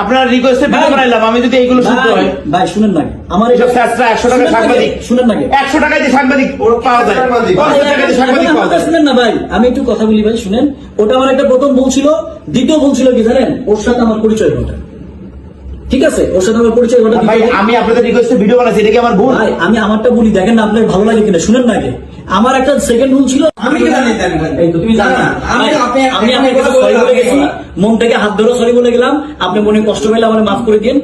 আপনার রিকোয়েস্টে ভিডিও বানাইলাম আমি যদি এইগুলো শুনতে হয়। ভাই শুনেন না আমার টাকা সাংবাদিক। শুনেন না একশো টাকায় যে সাংবাদিক পাওয়া যায়। সাংবাদিক। পাওয়া শুনেন না ভাই আমি একটু কথা বলি ভাই শুনেন। ওটা আমার একটা প্রথম ভুল ছিল দ্বিতীয় ভুল ছিল কি জানেন? ওর সাথে আমার পরিচয় ঘটা। ঠিক আছে? ওর সাথে আমার পরিচয় ঘটা। ভাই আমি আপনাদের রিকোয়েস্টে ভিডিও বানাইছি এটা কি আমার ভুল? ভাই আমি আমারটা বলি দেখেন না আপনার ভালো লাগে কিনা শুনেন না আগে। আমার একটা সেকেন্ড রুল ছিল আমি কি জানি জানি ভাই? এই তো তুমি জানো আমি- আমি আপনি- আমি আপনি আপনাকে সরি বলে গেছি। মন থেকে হাত ধরে সরি বলে গেলাম। আপনি মনে কষ্ট পেলে আমার মাফ করে দিন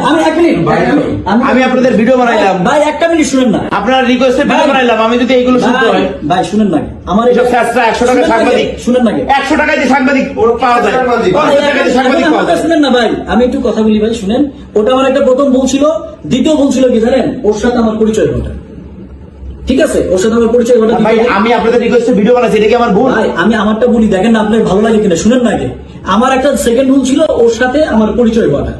আমি এক মিনিট আপনাদের ভিডিও বানাইলাম। ভাই একটা মিনিট শুনেন না। আপনার রিকোয়েস্টে ভিডিও বানাইলাম। আমি যদি এইগুলো শুনতে ভাই, হয় ভাই শুনেন না আমার এসব স্যাররা একশো টাকা সাংবাদিক। শুনেন না একশো টাকায় যে সাংবাদিক যায়। পাওয়া যায়। শুনেন না ভাই। আমি একটু কথা বলি ভাই শুনেন। ওটা আমার একটা প্রথম বউ ছিল। দ্বিতীয় ভুল ছিল কি জানেন? ওর সাথে আমার পরিচয় ঘটা। ঠিক আছে? ওর সাথে আমার পরিচয় ঘটা। ভাই আমি আপনাদের রিকোয়েস্টে ভিডিও বানাচ্ছি এটা কি আমার ভুল? ভাই আমি আমারটা বলি দেখেন না আপনার ভালো লাগে কিনা শুনেন না আগে। আমার একটা সেকেন্ড ভুল ছিল ওর সাথে আমার পরিচয় ঘটা।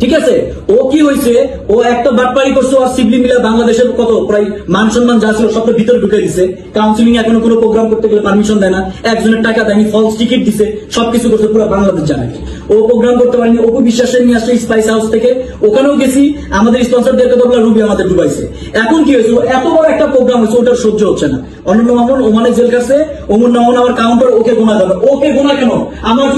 ঠিক আছে? ও কি হয়েছে? ও একটা বাটপারি করছে আর সিবলি মিলে বাংলাদেশের কত, প্রায় মান সম্মান যা ছিল সবটা ভিতরে ঢুকে দিছে। কাউন্সিলিং এখনও কোনো প্রোগ্রাম করতে গেলে পারমিশন দেয় না। একজনের টাকা দেয়নি ফলস টিকিট দিছে, সবকিছু করছে, পুরো বাংলাদেশ জানাকে ও প্রোগ্রাম করতে পারেনি, অপু বিশ্বাসের নিয়ে আসছে স্পাইস হাউস থেকে। ওখানেও গেছি, আমাদের স্পন্সরদেরকে তো রুবি আমাদের ডুবাইছে। এখন কি হয়েছে? এত বড় একটা প্রোগ্রাম হয়েছে, ওটার সহ্য হচ্ছে না। অন্যান্য মামুন ওমানে জেল কাছে ওমর নামন আমার কাউন্টার ওকে গোনা যাবে ওকে গোনা কেন? আমার